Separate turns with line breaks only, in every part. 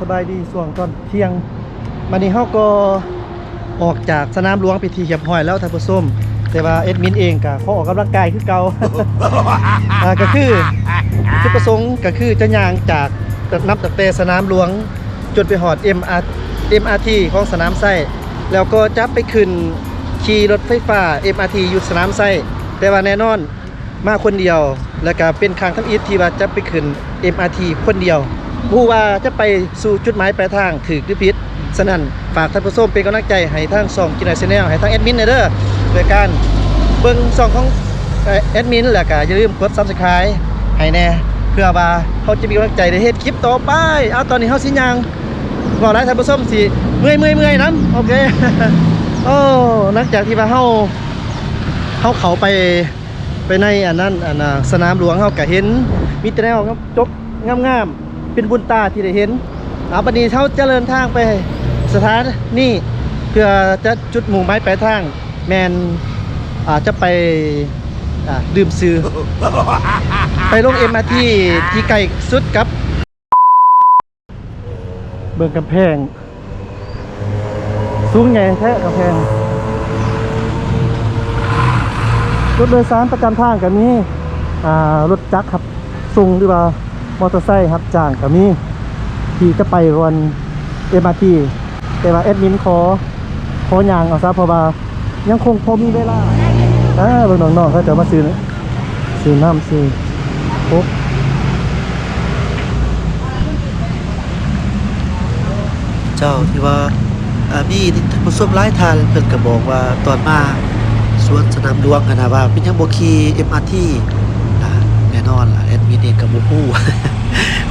สบายดีส่วงตอนเที่ยงวันนี้เฮาก็ออกจากสนามหลวงไปที่เหียบห้อยแล้วท่านผู้ชมแต่ว่าเอ็ดมินเองก็ขอออกกำลังกายคือเก่าก็คือจุดประสงค์ก็คือจะย่างจากนับตั้งแต่สนามหลวงจนไปหอด MR MRT ของสนามไส้แล้วก็จะไปขึ้นขี่รถไฟฟ้า MRT อยู่สนามไส้แต่ว่าแน่นอนมาคนเดียว แล้วก็เป็นครั้งทับอิฐที่ว่าจะไปขึ้น MRT คนเดียว ผู้ว่าจะไปสู่จุดหมายปลายทางถือหรือผิดฉะนั้นฝากท่านผู้ชมเป็นกำลังใจให้ทางซองกินไอเนลให้ทางแอดมินเด้อโดยการเบิ่งซองของแอดมินแล้วก็อย่าลืมกด Subscribe ให้แน่เพื่อว่าเขาจะมีกำลังใจในเฮ็ดคลิปต่อไปเอาตอนนี้เฮาสิยังบอกได้ท่านผู้ชมสิเมื่อยเมื่อยเมื่อยน้ำโอเคโอ้หลังจากที่ว่าเฮาเฮาเขาไปไปในอันนั้นอันน่ะสนามหลวงเฮาก็เห็นมีแต่แนวจบงามๆ เป็นบุญตาที่ได้เห็นเอาบัดนี้เฮาเจริญทางไปสถานนี่เพื่อจะจุดหมู่ไม้ปทาง แมนอาจจะไปดื่มซื้อ ไปลงเอ็มอาที่ที่ไกลสุดกับ เบิ่งกำแพง สูงไงแท้กำแพงรถโดยสารประจำทางกับมีอ่รถจักรครับส่งหรือว่า มอเตอร์ไซค์ครับจ้างกับมีที่จะไปวันเอ็มอาทีแต่ว่าแอดมินขอขอย่างเอาซะเพราะว่ายังคงพอมีเวลาอ่าเบิ่งน้องๆเขาจะมาซื้อนะซื้อน้ำซื้อโค้ก
เจ้าที่ว่าอ่ามีผู้ชมหลายทานเพิ่นก็บอกว่าตอนมาสวนสนามหลวงนะว่าเป็นยังบ่ขี่ MRT อ่าแน่นอนล่ะแอดมินเองก็บ่ฮู้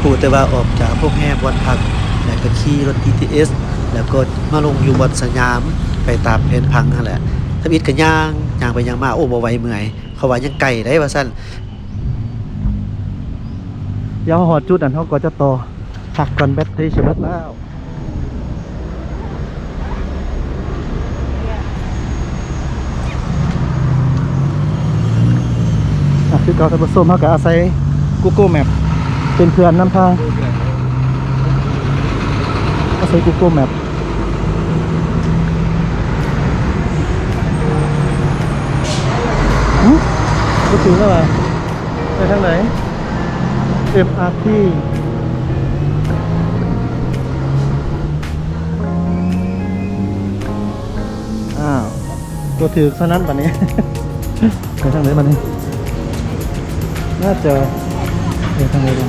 ฮู้แต่ว่าออกจากพวกแฮมวันพัก แล้วก็ขี่รถ BTS แล้วก็มาลงอยู่บนสยามไปตามเพนพังนั่นแหละทวิตก็ย่างย่างไปย่างมาโอ้บ่ไหวเมื่อย เขาว่ายังไกลได้ว่าซั่น
เดี๋ยวหอดจุดนั้นเขาก็จะต่อหักก่อนแบตเตอรี่เฉบิดแล้วคือเก่าท่านผู้มเขาก็อาศัย Google Map เป็นเพื่อนนำทางอาศัย Google Map หึก็ถึงแล้วว่ะไปทางไหน MRT อ้าวตัวถือซะนั้นปันนี้ ไปทางไหนปันนี้ น่าจะ ไปทางไหนดี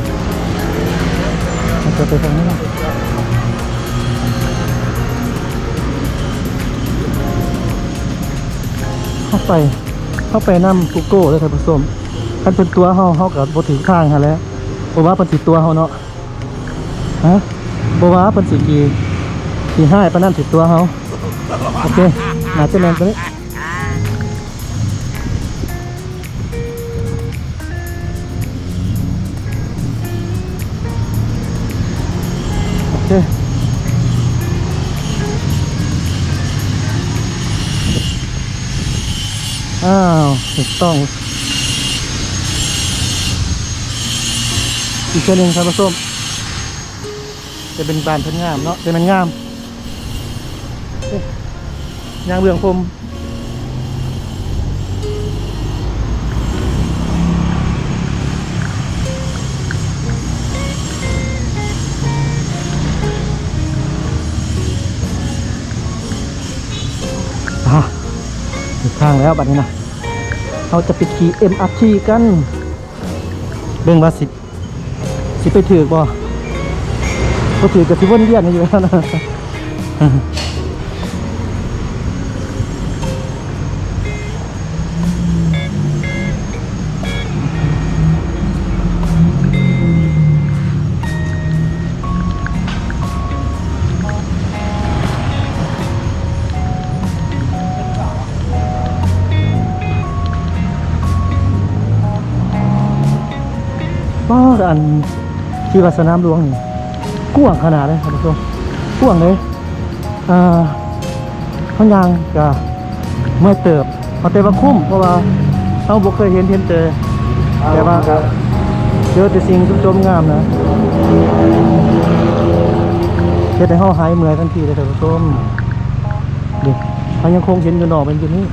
น่าจะไปทางนี้นะเข้าไป เข้าไปนำกูโก้เลยท่านผู้ชมคันเป็นตัวเฮาเฮากับบถึงข้างฮะแล้วบ่ว่าเพิ่นสิตัวเฮาเนาะฮะบ่ว่าเพิ่นสิกีสิให้ปานนั้นสิตัวเฮาโอเคน่าจะแม่นตัวนี้ ถูกต้อง อีกเช่หนึ่งครับผู้มจะเป็นบานพิ่นงามเนาะเป็นมันงามยางเบืองพรมถึงข้างแล้วบัดนี้นะ เราจะไปขี่ MRT กันเบิ่งว่าสิ สิไปถือบ่ก็ถือกับที่วนเวียนอยู่แล้วนะ ป้าอันที่วัดสนามหลวงนี่กว้างขนาดเลยครับผู้ชมกว้างเลยอ่าข้างยางก็ไม่เติบเอาแต่ว่าคุ้มเพราะว่าเราบ่เคยเห็นเห็นเจอแต่ว่าก็เจอแต่สิ่งจมๆงามนะฮ็ดให้เฮาหายเมื่อยทันทีเลยท่านผู้ชมดิเขายังคงเห็นอยู่นอกเป็นอยู่นี่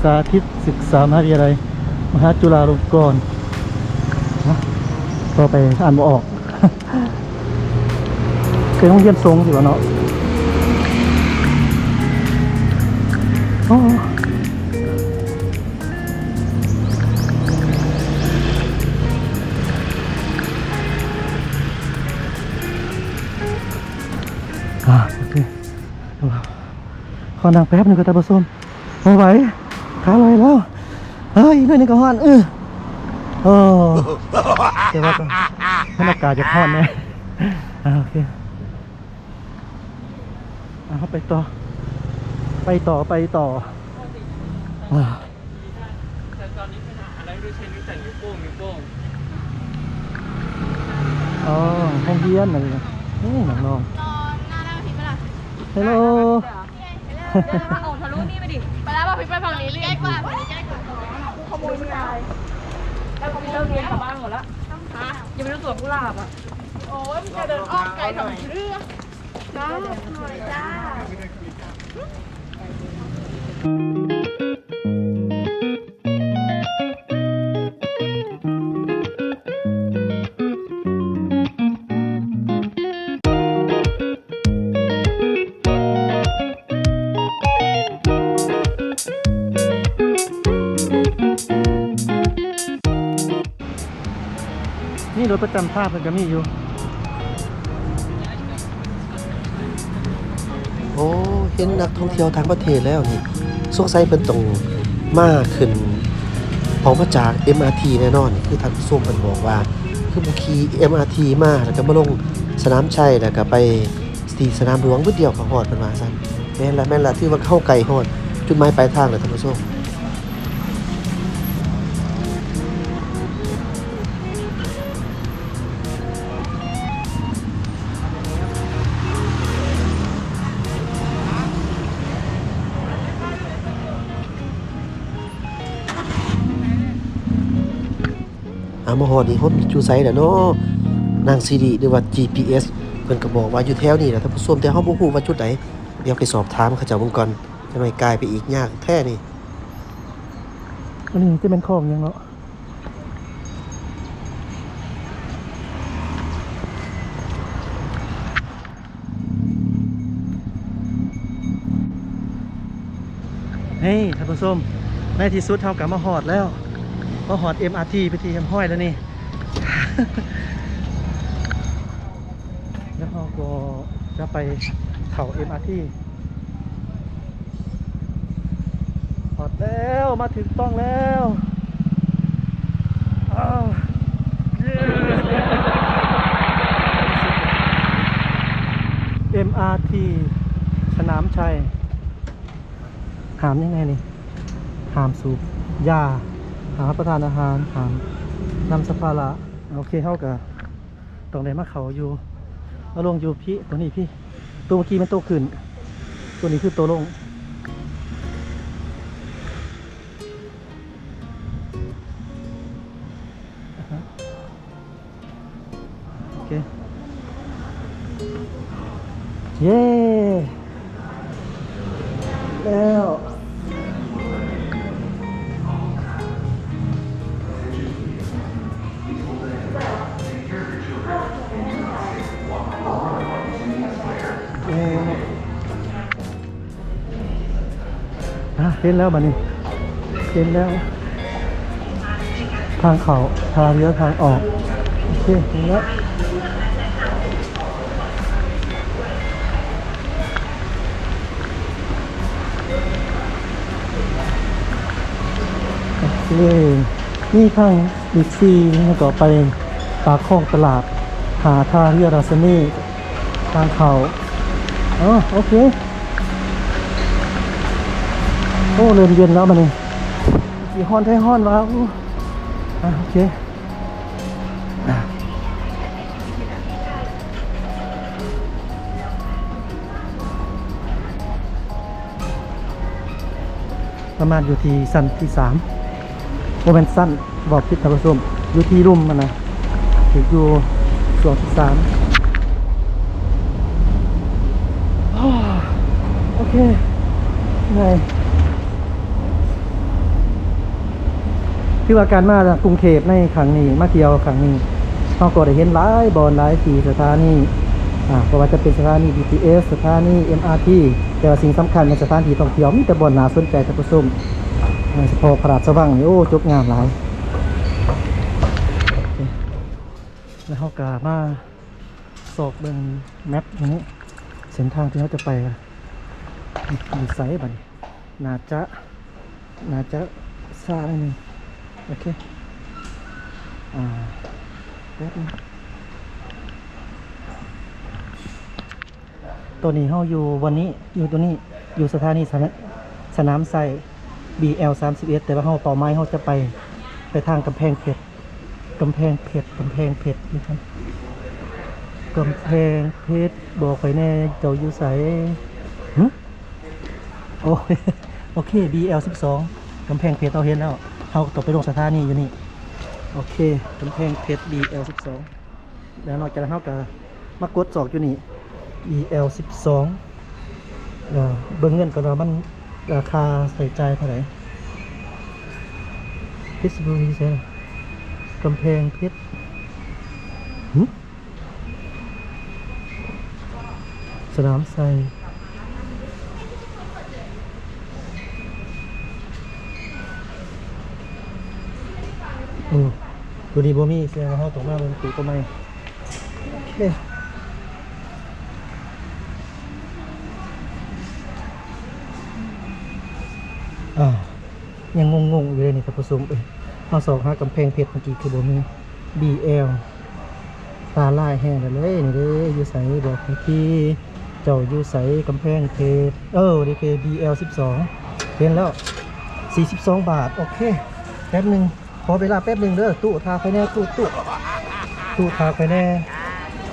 สาธิตศึกษามหาวิทยาลัยมหาจุฬาลงกรณ์ก็ไปอ่านบ่ออกเคยโรงเรียนทรงสิวะเนาะโอ้อ่าโอเคขอนั่งแป๊บหนึงก็ตาผสมไม่ไหวขาลอยแล้วเฮ้ยอีก หน่อยนึงก็ฮ้อนเออโอ้แต่ว่าก็บรรยากาศจะฮ้อนแน่อ่าโอเคอ่าเข้าไปต่อ ไปต่อไปต่ออ่า
แต่ตอนนี้ขนาดอะไรด้วยใช้นิ้วแต่นิ้วโป้งนิ้วโป้ง
อ๋อห้องเรียนอะไรนะนี่น้องน้อง
นอนหน้าหน้าพิมพ์ปละ
ฮัลโหล
เดินมาโอบทะลุนี่ไปดิ ไปแล้วป่ะพิมพ์ไปฝั่งนี้ใกล้กว่าใกล้กว่า โมยไม่ได้แล้วก็มีเลิกเรียนกลับบ้านหมดแล้วฮะยังไม่รู้ตัวกุหลาบอะ โอ้ยจะเดินอ้อมไกลทำไมเรื่องจ้าหน่อยจ้า
รถประจำภาพมันก็มีอยู่
โอ้เห็นนักท่องเที่ยวทางประเทศแล้วนี่สงสัยเป็นตรงมาขึ้นขอมาจาก MRT แน่นอนคือท่านผู้ชมเพิ่นบอกว่า คือบ่ขี่ MRT มาแล้วก็มาลงสนามชัยแล้วก็ไปที่สนามหลวงมื้อเดียวก็ฮอดเพิ่นว่าซั่นแม่นละแม่นละที่ว่าเข้าไกลฮอด จุดหมายปลายทางเลยท่านผู้ชม อามาฮอดนี่ฮอดอยู่ไสล่ะเนาะนางซีดีหรือว่า GPS เพิ่นก็บอกว่าอยู่แถวนี้แหละท่านผู้ชมแต่เฮาบ่ฮู้ว่าจุดใดเดี๋ยวไปสอบถามเขาเจ้าเบิ่งก่อนจะไม่กลายไปอีกยากแท้นี่
อันนี้จะเป็นของยังเนาะเฮ้ยท่านผู้ชมในที่สุดเท่ากับมาหอดแล้ว มาหอด MRT ไปที่ยำห้อยแล้วนี่ แล้วเราก็จะไปเขา MRT หอดแล้วมาถึงต้องแล้วอ้าวเย้ MRT สนามชัย หามยังไงนี่ หามสูบยา หาประทานอาหารหานำสภาระโอเคเข้ากับตรงไหนมาเขาอยู่เอาลงอยู่พี่ตัวนี้พี่ตัวเมื่อกี้มันโตขึ้น ตัวนี้คือตัวลงโอเค เย้ ห็นแล้วบัดนี้เห็นแล้ว ทางเขาทางเลี้ยวทางออกโอเคเห็นแล้วโอเคนี่ทางอีกซีแล้วก็ไปปากคลองตลาด หาทางเลี้ยวราสเน่ทางเขาอ๋อโอเค โอ้เริ่มเย็นแล้วมันนี่สีฮ้อนไทยฮ้อนวะอะโอเคประมาณอยู่ที่สั้นที่สามโมเมนสั้นบอกพิษท่านผู้ชมอยู่ที่รุ่มมันนะถึงอยู่ส่วนที่สามอ้โอเคเหนื่อย ที่ว่าการมากกรุงเทพในครั้งนี้มาเที่ยวครั้งนี้เราก็ได้เห็นหลายบอลหลายทีสถานีอ่าเพราะว่าจะเป็นสถานี BTS สถานี MRT แต่ว่าสิ่งสำคัญในสถานที่ท่องเที่ยวมีแต่บอลน่าสนใจท่านผู้ชมโดยเฉพาะพระราชวังนี่โอ้จบงามหลายแล้วเขากามาสอกเบิ่งแมปอย่างนี้เส้นทางที่เขาจะไปอยู่ไซส์บัดนี้น่าจะน่าจะซาหน่อยหนึง โอเค อ่าแป๊บนึงตัวนี้เขาอยู่วันนี้อยู่ตัวนี้อยู่สถานีสนสนามไซ BL 31แต่ว่าเขาต่อไม้เขาจะไปไปทางกำแพงเพชรกำแพงเพชรกำแพงเพชรนี่ครับกำแพงเพชรบอกไปแน่เจ้าอยู่ใสหึโอ้ยโอเค BL 12กำแพงเพชรเราเห็นแล้ว เขาต่อไปลงสถานีอยู่นี่ โอเคกำแพงเพชร BL 12 แล้วนอกจากนั้นเขาก็มากดจอกอยู่นี่ BL 12เอ่อเบิ่งเงินก่อนว่ามันราคาใส่ใจเท่าไหร่เพชรบุรีใช่กำแพงเพชรสนามไซ อืม ตัวนี้บ่มีแสดงว่าเขาตกมาเป็นตูก็ไม่โอเคอ่ายังงงๆอยู่เลยนี่ท่านผู้ชมเอ้ยเขาสองหากำแพงเพชรเมื่อกี้คือบ่มี BL ตาลายแห้งแล้วเลยนี่เด้อยู่ใสบอกให้พี่เจ้าอยู่ใสกำแพงเพชรเออนี่คือ BL 12เห็นแล้ว 42 บาท โอเค แป๊บหนึ่ง ขอเวลาแป๊บหนึ่งเด้อตู้ทาไฟแน่ตู้ตู้ตู้ทาไฟแน่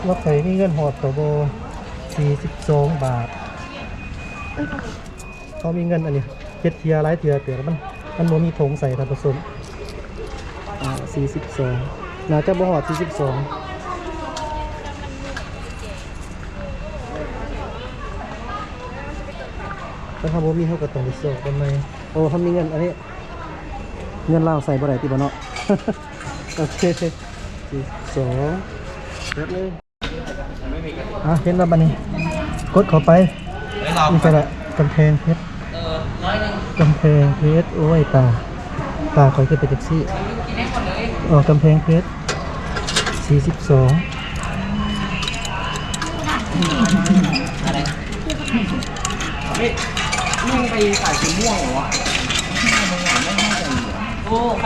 ว่าใครมีเงินหอดตัวโบ42 บาทเขามีเงินอันนี้เจ็ดเทียร์ไรเทียร์เตือนมันมันโมมีถงใส่ท่านผสมอ่า42น่าจะบ่หอด42ถ้าเขาบ่มีเขาก็ต้องไปโซกกันไมโอ้เขามีเงินอันนี้ เงินเล่าใส่บ่ได้ติบ่เนาะ โอเคสี่สองแป๊บนึงอะเห็นแล้วบัดนี้ กดเข้าไปนี่ก็ละกำแพงเพชรกำแพงเพชรโอ้ยตา ตาคอยขึ้นไปแท็กซี่ออกำแพงเพชรสี่สิบสองเหรอ อ
ค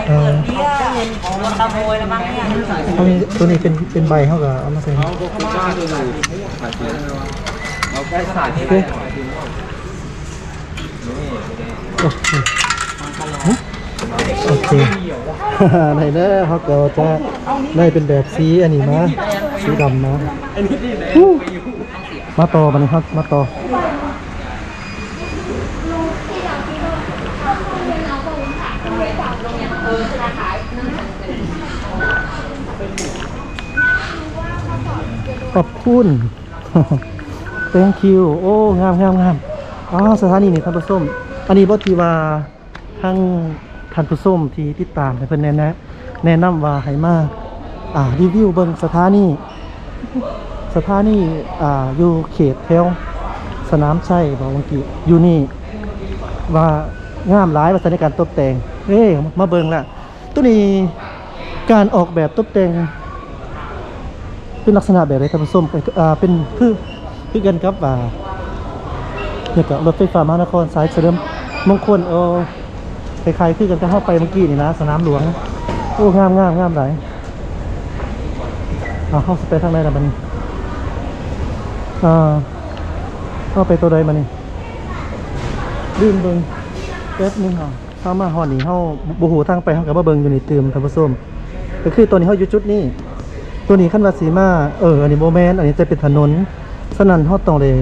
นขโมยแล้วมั้งเนี่ย
เขามีตัวนี้เป็นเป็นใบเขาก็เอามาใส่
เอาพวกบ้านดูเอาใกล้สถานที่
โอเคโอเคโอเคในเด้อเขาก็จะได้เป็นแบบสีอันนี้มาสีดำมาฮู้มาต่อมานี่ครับมาต่อ ขอบคุณ thank you โอ้ งามงามงามอ๋อสถานีนี่ท่านผู้ชมอันนี้บ่ที่ว่าทั้งท่านผู้ชมที่ติดตามให้เพิ่นแนะแนะแนะนำว่าให้มาอ่ารีวิวเบิ่งสถานีสถานีอ่าอยู่เขตแถวสนามชัยบอกวังกี้อยู่นี่ว่างามหลายว่าในการตกแต่ง เอ้ยมาเบิงละตัวนี้การออกแบบตกแต่งเป็นลักษณะแบบไรท่านผู้ชมเป็นอ่าเป็นคือคือกันครับอ่าเกี่ยวกับรถไฟฟ้ามหานครสายเฉลิมมงคลเออคล้ายๆคือกันก็เข้าไปเมื่อกี้นี่นะสนามหลวงโอ้งามงามงามหลายเอาเข้าไปซทางไหนล่ะมันอ่าเข้าไปตัวใดมานี่ลืมเบิ่งแป๊บนึงเอ เข้ามาฮอดนี่เฮาบ่ฮู้ทางไปเฮาก็มาเบิงอยู่ในี่ตื่มท่านผู้ชมก็คือตัวนี้เฮาอยู่จุดนี้ ตัวนี้ขั้นว่าสีมาเอออันนี้โมแมนอันนี้จะเป็นถนนสนั่นฮอดตองเลย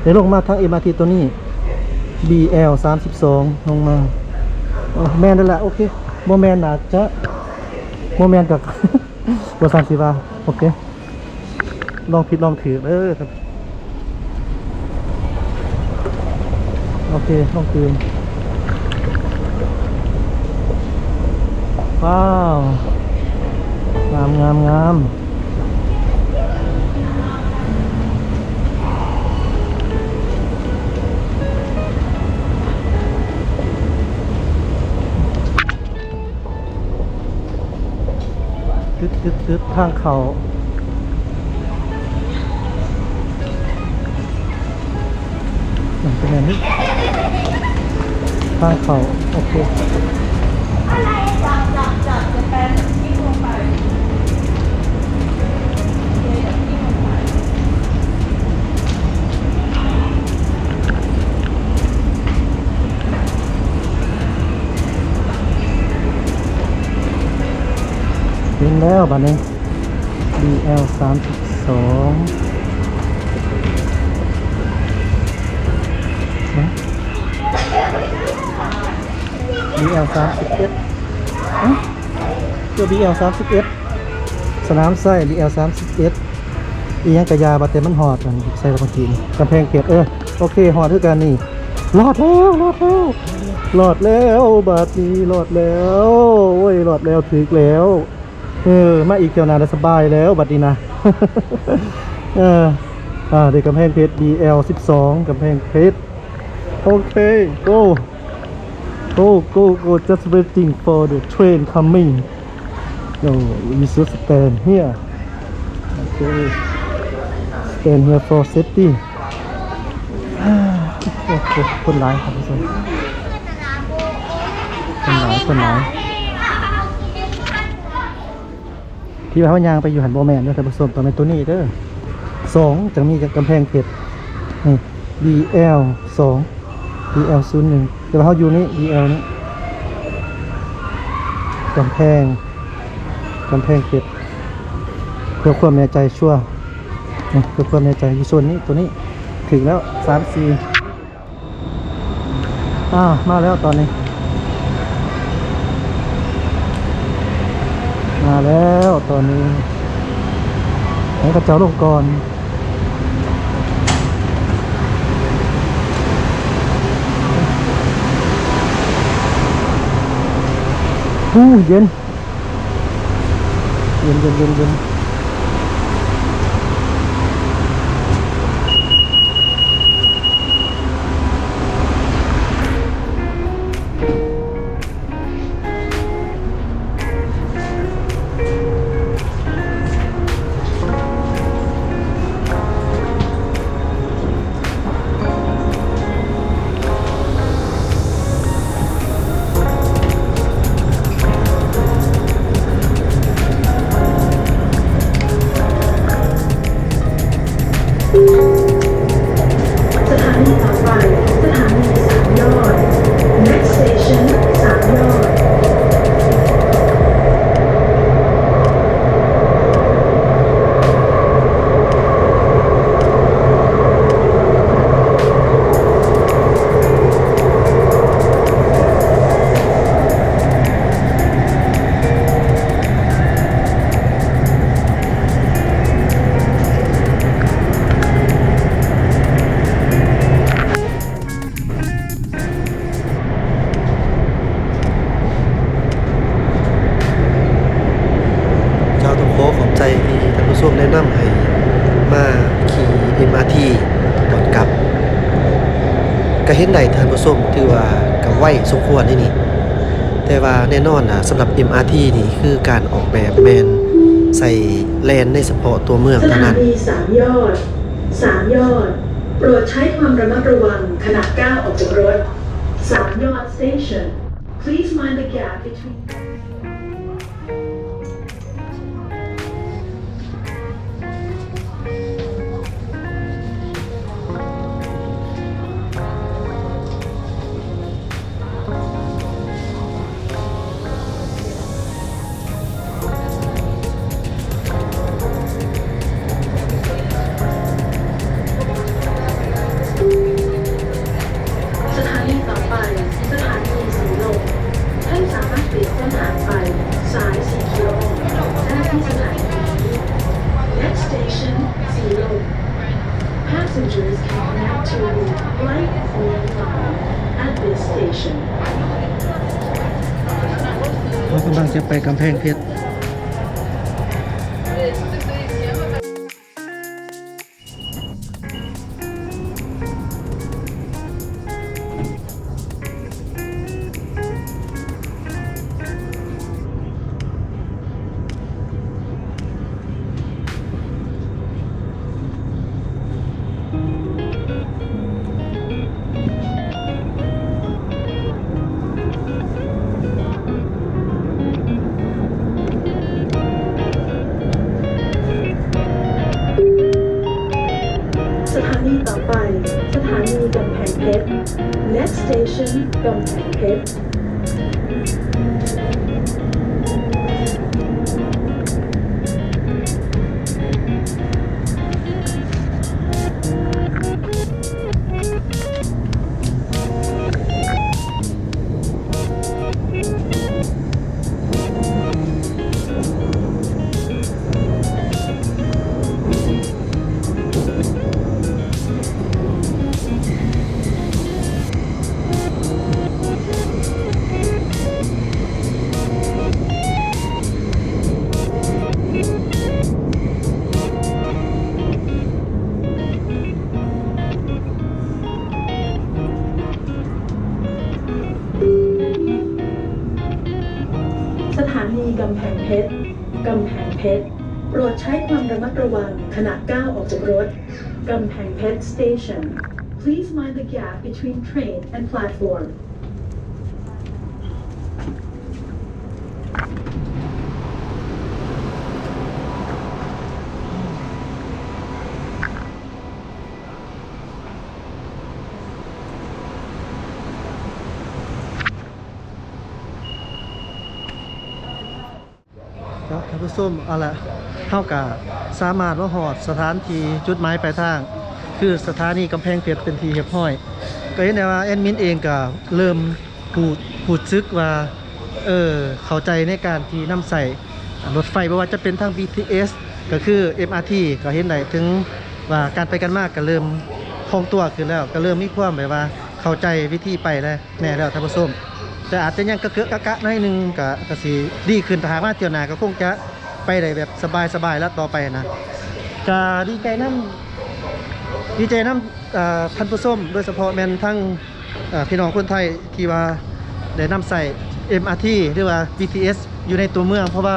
เดี๋ยวลงมาทาง MRT ตัวนี้ BL 32ลงมาเออแมนนั่นแหละโอเคโมแมนอาจจะโมแมนกับบสามสิบาโอเค ลองผิดลองถือเออครับ โอเค ลองคืน ว้าว งามงามงามตึ๊ดตึ๊ดตึ๊ดทางเขาหนังเป็นไงนี่ทางเขาโอเค งแล้วบัดนี้ BL สามสิบสอง DL สามสิบเอ็ดตัว BL สามสิบเอ็ดสนามไส้ BL สามสิบเอ็ดอียังกระยาบาเต็มมันหอดกันใส่กระกินกำแพงเพชรเออโอเคหอดด้วยกันนี่รอดแล้วรอดแล้วรอดแล้วบาดนี้รอดแล้วโอ้ยรอดแล้วถึกแล้ว เออ มาอีกเที่ยวนาได้สบายแล้วบัดนี้นะ เออ อ่าเด็กกำแพงเพชร DL 12กำแพงเพชร โอเค go go go go just waiting for the train coming no we should stand here okay stand here for safety โอ้โหคนร้ายครับทุกคนคนร้ายคนร้าย ที่ว่าเขายางไปอยู่หันโบแมนด้วยท่ผู้ชมตอนเป็นตัวนี้เด้อสองจะมีกำแพงเพชรนี่ BL สอง BL ศูนย์หนึ่งแต่ว่าเขาอยู่นี่ BL นี่กำแพงกำแพงเพชรเพื่อความแน่ใจชั่วนี่เพื่อความแน่ใจอยู่ส่วนนี้ตัวนี้ถึงแล้วสามสี่อ้ามาแล้วตอนนี้ มาแล้วตอนนี้ให้กระเจ้าลงก่อนอู้เย็นเย็นเย็นเย็นเย็น ที่ท่านผู้ชมแนะนำให้มาขี่ MRT ก่อนกลับก็เห็นได้ท่านผู้ชมถือว่ากับไวสมควรนี่นี่ แต่ว่าแน่นอนนะสำหรับ MRT นี่คือการออกแบบแมนใส่แลนในเฉพาะตัวเมืองเท่านั้น
นีสามยอดสามยอด โปรดใช้ความระมัดระวังขณะก้าวออกจากรถสามยอด station Please mind the gap between ลัง
กำแพงเพชร
Next station กำ นีกำแพงเพชร กำแพงเพชร โปรดใช้ความระมัดระวังขณะก้าวออกจากรถ กำแพงเพชร Station Please mind the gap between train and platform
ครับท่านผู้มเอาละเท่ากับสามารถว่าหอดสถานที่จุดหมายปลายทาง คือสถานีกำแพงเพชรเป็นทีเรียบร้อย ก็เห็นได้ว่าแอดมินเองก็เริ่มพูดพูดซึกว่าเออเข้าใจในการที่นำใส่รถไฟไม่ว่าจะเป็นทาง BTS ก็คือ MRT ก็เห็นได้ถึงว่าการไปกันมากก็เริ่มคล่องตัวขึ้นแล้วก็เริ่มมีความแบบว่าเข้าใจวิธีไปแล้วแน่แล้วท่านผู้ชมแต่อาจจะยังกระเกอะกะกะน้อยหนึงก็ก็สิดีขึ้นแต่หากว่าเที่ยวหน้าก็คงจะ ไปได้แบบสบายๆแล้วต่อไปนะก็ดีใจนํดีใจนํเอ่อท่านผู้ชมโดยเฉพาะแมนทั้งพี่น้องคนไทยที่ว่าได้นำใส่ MRT หรือว่า BTS อยู่ในตัวเมือง เพราะว่า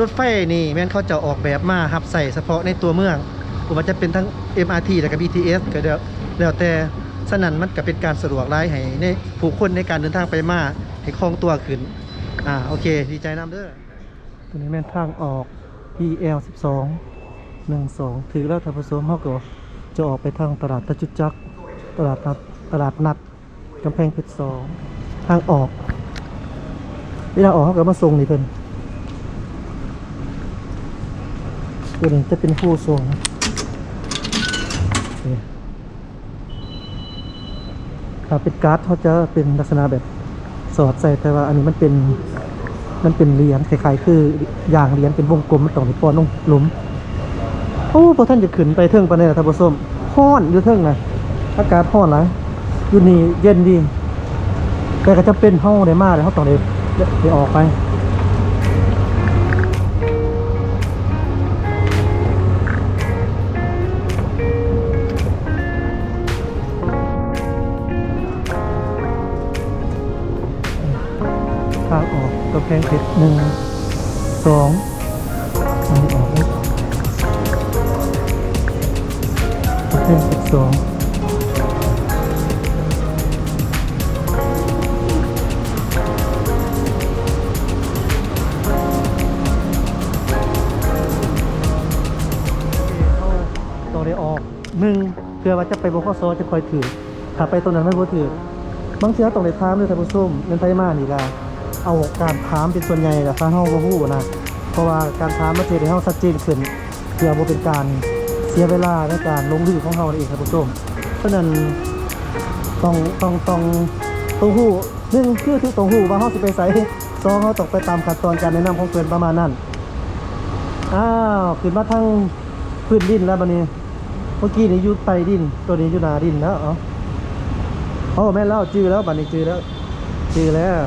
รถไฟนี่แม่นเขาจะออกแบบมารับใส่เฉพาะในตัวเมืองบ่ว่าจะเป็นทั้ง MRT และก็ BTS ก็เดี๋ยวแล้วแต่ฉะนั้นมันก็เป็นการสะดวกรายให้ในผู้คนในการเดินทางไปมาให้คล่องตัวขึ้น อ่าโอเค ดีใจน้ำเด้อ ตัวนี้แม่นทางออก PL 12 12 ถือแล้วท่าผู้ชมเฮาก็จะออกไปทางตลาดตะจุจัก ตลาดนัดตลาดนัดกำแพงเพชร2ทางออก เวลาออกเขาก็มาส่งนี่เพิ่นตัวนี้จะเป็นผู้ส่งถ้าเป็นการ์ดเขาจะเป็นลักษณะแบบสอดใส่แต่ว่าอันนี้มันเป็น มันเป็นเหรียญคล้ายๆ คืออย่างเหรียญเป็นวงกลมมันต้องไปป้อนลงหลุมโอ้พอท่านจะขึ้นไปเทิงปานนี้ท่านผู้ชมฮ้อนอยู่เทิงนะอากาศฮ้อนหลายอยู่นี่เย็นดี แต่ก็จะเป็นห้องได้มากเลยเขาต้องได้ได้ออกไป แกงเผ็ดหนึ่งสองมันออกแล้วแกงเผ็ดสองตัวได้ออกหนึ่งเพื่อว่าจะไปบกโซจะคอยถือถ้าไปตรงนั้นไม่พอถือบางเสียต้องได้ทามด้วยไทยผู้ส้มเป็นไทยมานี่กา เอาการถามเป็นส่วนใหญ่ล่ะถ้าเฮาบ่ฮู้นะเพราะว่าการถามมันสิให้เฮาชัดเจนขึ้นเพื่อบ่เป็นการเสียเวลาในการลงลือของเฮาเองท่านผู้ชมเพราะนั้นต้องต้องต้องต้องฮู้หนึ่งคือที่ต้องฮู้ว่าเฮาสิไปไสสองเฮาต้องไปตามขั้นตอนการแนะนำของเพิ่นประมาณนั้นอ้าวขึ้นมาทางพื้นดินแล้วบัดนี้เมื่อกี้นี่อยู่ใต้ดิน ตัวนี้อยู่หน้าดินแล้วเอ๋อโอ้แม่นแล้วจือแล้วบัดนี้จือแล้วจือแล้ว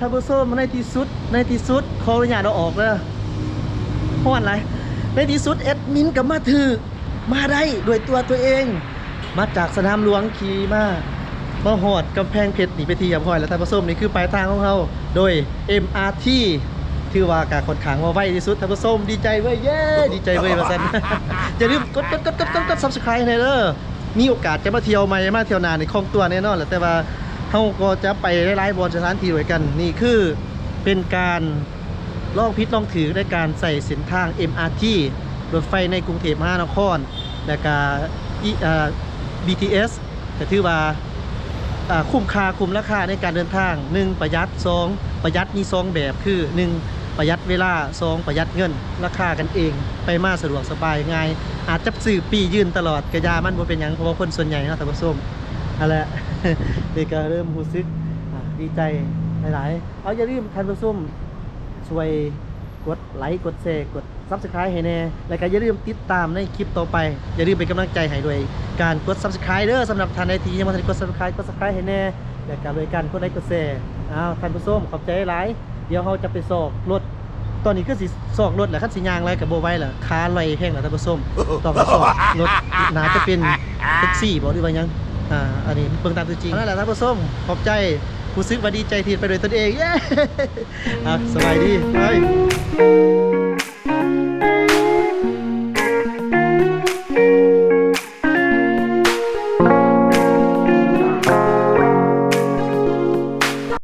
ท่านผู้ชมในที่สุด ในที่สุดขออนุญาตเอาออกแล้วเพราะว่าอะไรในที่สุดเอ็ดมินกับมาถือมาได้ด้วยตัวตัวเอง มาจากสนามหลวงขี่มามาหอดกำแพงเพชรหนีไปทีอย่าพอยแล้วท่านผู้ชมนี่คือปลายทางของเขาโดย MRT ถือว่าการขนขางมาไวที่สุดท่านผู้ชมดีใจเว้ยเย้ดีใจเว้ยมาสันอย่าลืมกดกดกดกดกดกด subscribe ให้เด้อมีโอกาสจะมาเที่ยวใหม่มาเที่ยวนานในคลองตัวแน่นอนแหละแต่ว่า เฮาก็จะไปหลายๆบอนสถานที่ด้วยกัน นี่คือเป็นการลองพิษลองถือในการใส่เส้นทาง MRT รถไฟในกรุงเทพมหานคร และก็อีอ่า BTS ก็ถือว่าอ่าคุ้มค่าคุ้มราคาในการเดินทาง 1 ประหยัด 2 ประหยัดมีสองแบบคือ 1 ประหยัดเวลา 2 ประหยัดเงิน ราคากันเอง ไปมาสะดวกสบายง่าย อาจจะซื้อปียืนตลอดกระยามันบ่เป็นหยังเพราะว่าคนส่วนใหญ่นะท่านผู้ชม นั่นแหละนี่ก็เริ่มรู้สึกดีใจหลาย ๆ เอาอย่าลืมท่านผู้ชมช่วยกดไลค์กดแชร์กด Subscribe ให้แน่ แล้วก็อย่าลืมติดตามในคลิปต่อไป อย่าลืมเป็นกำลังใจให้ด้วย การกด Subscribe เด้อสำหรับท่านใดที่ยังไม่ทันกด Subscribe กด Subscribe ให้แน่และการโดยการกดไลค์กดแชร์อ้าวท่านผู้ชมขอบใจหลาย เดี๋ยวเราจะไปสอกรถตอนนี้คือสิสอกรถแหละคันสิยางไรกับโบไว้ล่ะค้าลอยแห้งแล้วท่านผู้ชมต้อไปสอกรถหนาจะเป็นแท็กซี่บ่หรือว่ายัง อันนี้เบิ่งตามตัวจริงนั่นแหละท่านผู้ชมขอบใจผู้ซึกวันดีใจทีไปโดยตนเองเย้สบายดีไป